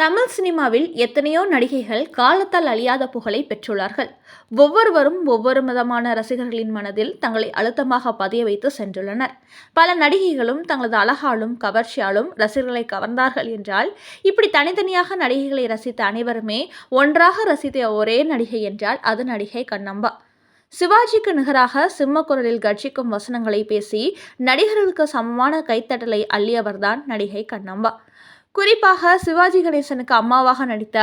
தமிழ் சினிமாவில் எத்தனையோ நடிகைகள் காலத்தால் அழியாத புகழை பெற்றுள்ளார்கள். ஒவ்வொருவரும் ஒவ்வொரு விதமான ரசிகர்களின் மனதில் தங்களை அழுத்தமாக பதிய வைத்து சென்றுள்ளனர். பல நடிகைகளும் தங்களது அழகாலும் கவர்ச்சியாலும் ரசிகர்களை கவர்ந்தார்கள் என்றால் இப்படி தனித்தனியாக நடிகைகளை ரசித்த அனைவருமே ஒன்றாக ரசித்த ஒரே நடிகை என்றால் அது நடிகை கண்ணம்பா சிவாஜிக்கு நிகராக சிம்மக்குரலில் கர்ஜிக்கும் வசனங்களை பேசி நடிகர்களுக்கு சமமான கைத்தட்டலை அள்ளியவர்தான் நடிகை கண்ணம்பா குறிப்பாக சிவாஜி கணேசனுக்கு அம்மாவாக நடித்த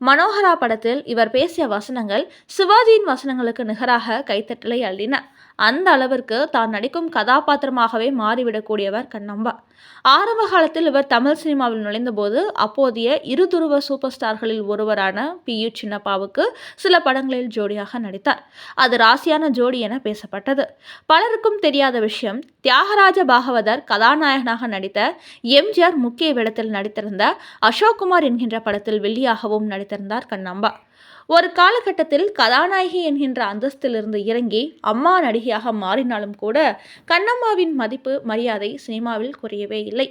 மனோகரா படத்தில் இவர் பேசிய வசனங்கள் சிவாஜியின் வசனங்களுக்கு நிகராக கைத்தட்டலை அள்ளின. அந்த அளவிற்கு தான் நடிக்கும் கதாபாத்திரமாகவே மாறிவிடக்கூடியவர் கண்ணம்பா ஆரம்ப காலத்தில் இவர் தமிழ் சினிமாவில் நுழைந்தபோது அப்போதைய இருதுருவ சூப்பர் ஸ்டார்களில் ஒருவரான பி யு சின்னப்பாவுக்கு சில படங்களில் ஜோடியாக நடித்தார். அது ராசியான ஜோடி என பேசப்பட்டது. பலருக்கும் தெரியாத விஷயம் தியாகராஜ பாகவதர் கதாநாயகனாக நடித்த எம்ஜிஆர் முக்கிய வேடத்தில் நடித்திருந்த அசோக்குமார் என்கின்ற படத்தில் வெள்ளியாகவும் வைத்திருந்தார் கண்ணாம்பா. ஒரு காலகட்டத்தில் கதாநாயகி என்கின்ற அந்தஸ்திலிருந்து இறங்கி அம்மா நடிகையாக மாறினாலும் கூட கண்ணம்மாவின் மதிப்பு மரியாதை சினிமாவில் குறையவே இல்லை.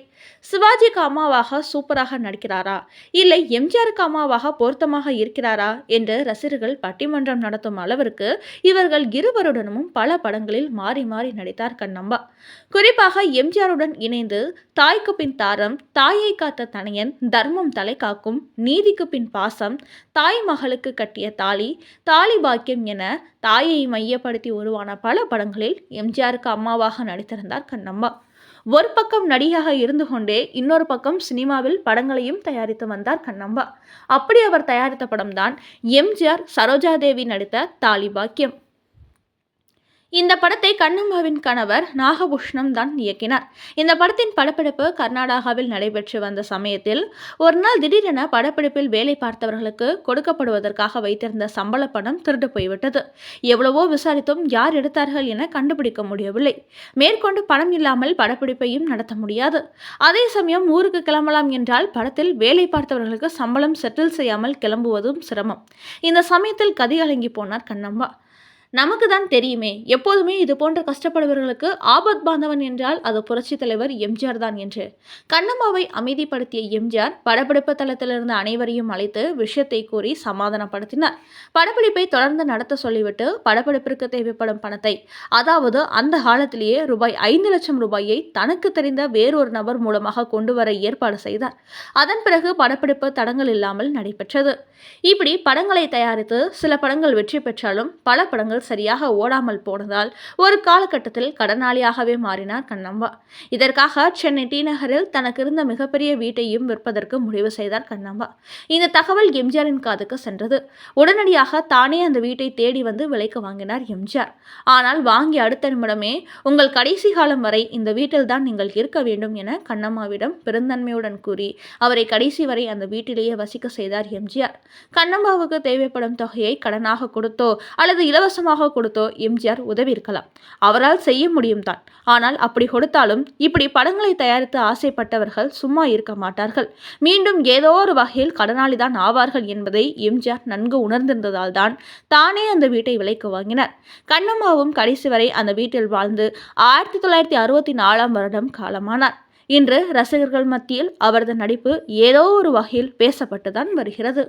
சிவாஜிக்கு அம்மாவாக சூப்பராக நடிக்கிறாரா? இல்லை எம்ஜிஆருக்கு அம்மாவாக பொருத்தமாக இருக்கிறாரா? என்று ரசிகர்கள் பட்டிமன்றம் நடத்தும் அளவிற்கு இவர்கள் இருவருடனும் பல படங்களில் மாறி மாறி நடித்தார் கண்ணம்மா. குறிப்பாக எம்ஜிஆருடன் இணைந்து தாய்க்கு பின் தாரம் தாயை காத்த தனையன் தர்மம் தலை காக்கும் நீதிக்கு பின் பாசம் தாய் மகளுக்கு கட்டிய தாலி தாலி பாக்கியம் என தாயை மையப்படுத்தி உருவான பல படங்களில் எம்ஜிஆருக்கு அம்மாவாக நடித்திருந்தார் கண்ணம்மா. ஒரு பக்கம் நடிகையாக இருந்து கொண்டே இன்னொரு பக்கம் சினிமாவில் படங்களையும் தயாரித்து வந்தார் கண்ணம்பா அப்படி அவர் தயாரித்த படம்தான் எம்ஜிஆர் சரோஜாதேவி நடித்த தாலி பாக்கியம். இந்த படத்தை கண்ணம்மாவின் கணவர் நாகபூஷ்ணம் தான் இயக்கினார். இந்த படத்தின் படப்பிடிப்பு கர்நாடகாவில் நடைபெற்று வந்த சமயத்தில் ஒரு நாள் திடீரென படப்பிடிப்பில் வேலை பார்த்தவர்களுக்கு கொடுக்கப்படுவதற்காக வைத்திருந்த சம்பள பணம் திருட்டு போய்விட்டது. எவ்வளவோ விசாரித்தும் யார் எடுத்தார்கள் என கண்டுபிடிக்க முடியவில்லை. மேற்கொண்டு பணம் இல்லாமல் படப்பிடிப்பையும் நடத்த முடியாது. அதே சமயம் ஊருக்கு கிளம்பலாம் என்றால் படத்தில் வேலை பார்த்தவர்களுக்கு சம்பளம் செட்டில் செய்யாமல் கிளம்புவதும் சிரமம். இந்த சமயத்தில் கதிகலங்கி போனார் கண்ணம்மா. நமக்கு தான் தெரியுமே. எப்போதுமே இது போன்ற கஷ்டப்படுபவர்களுக்கு ஆபத் பாந்தவன் என்றால் அது புரட்சி தலைவர் எம்ஜிஆர் தான் என்று. கண்ணம்மாவை அமைதிப்படுத்திய எம்ஜிஆர் படப்பிடிப்பு தளத்திலிருந்து அனைவரையும் அழைத்து விஷயத்தை கூறி சமாதானப்படுத்தினார். படப்பிடிப்பை தொடர்ந்து நடத்த சொல்லிவிட்டு படப்பிடிப்பிற்கு தேவைப்படும் பணத்தை அதாவது அந்த காலத்திலேயே ரூபாய் ஐந்து லட்சம் ரூபாயை தனக்கு தெரிந்த வேறொரு நபர் மூலமாக கொண்டு வர ஏற்பாடு செய்தார். அதன் பிறகு படப்பிடிப்பு தடங்கள் இல்லாமல் நடைபெற்றது. இப்படி படங்களை தயாரித்து சில படங்கள் வெற்றி பெற்றாலும் பல படங்கள் படங்கள் சரியாக ஓடாமல் போனதால் ஒரு காலகட்டத்தில் கடனாளியாகவே மாறினார் கண்ணம்பா இதற்காக சென்னை டி நகரில் தனக்கு இருந்த மிகப்பெரிய வீட்டையும் விற்பதற்கு முடிவு செய்தார் கண்ணம்பா இந்த தகவல் எம்ஜிஆரின் காதுக்கு சென்றது. உடனடியாக தானே அந்த வீட்டை தேடி வந்து விலைக்கு வாங்கினார் எம்ஜிஆர். ஆனால் வாங்கி அடுத்த நிமிடமே உங்கள் கடைசி காலம் வரை இந்த வீட்டில் தான் நீங்கள் இருக்க வேண்டும் என கண்ணம்மாவிடம் பெருந்தன்மையுடன் கூறி அவரை கடைசி வரை அந்த வீட்டிலேயே வசிக்க செய்தார் எம்ஜிஆர். கண்ணம்மாவுக்கு தேவைப்படும் தொகையை கடனாக கொடுத்தோ அல்லது இலவசமாக இலவசமாக கொடுத்தோ எம்ஜிஆர் உதவி இருக்கலாம் அவரால் செய்ய முடியும் தான். ஆனால் அப்படி கொடுத்தாலும் இப்படி படங்களை தயாரித்து ஆசைப்பட்டவர்கள் சும்மா இருக்க மாட்டார்கள். மீண்டும் ஏதோ ஒரு வகையில் கடனாளிதான் ஆவார்கள் என்பதை எம்ஜிஆர் நன்கு உணர்ந்திருந்ததால் தான் தானே அந்த வீட்டை விலைக்கு வாங்கினார். கண்ணம்மாவும் கடைசி வரை அந்த வீட்டில் வாழ்ந்து ஆயிரத்தி தொள்ளாயிரத்தி அறுபத்தி நாலாம் வருடம் காலமானார். இன்று ரசிகர்கள் மத்தியில் அவரது நடிப்பு ஏதோ ஒரு வகையில் பேசப்பட்டுதான் வருகிறது.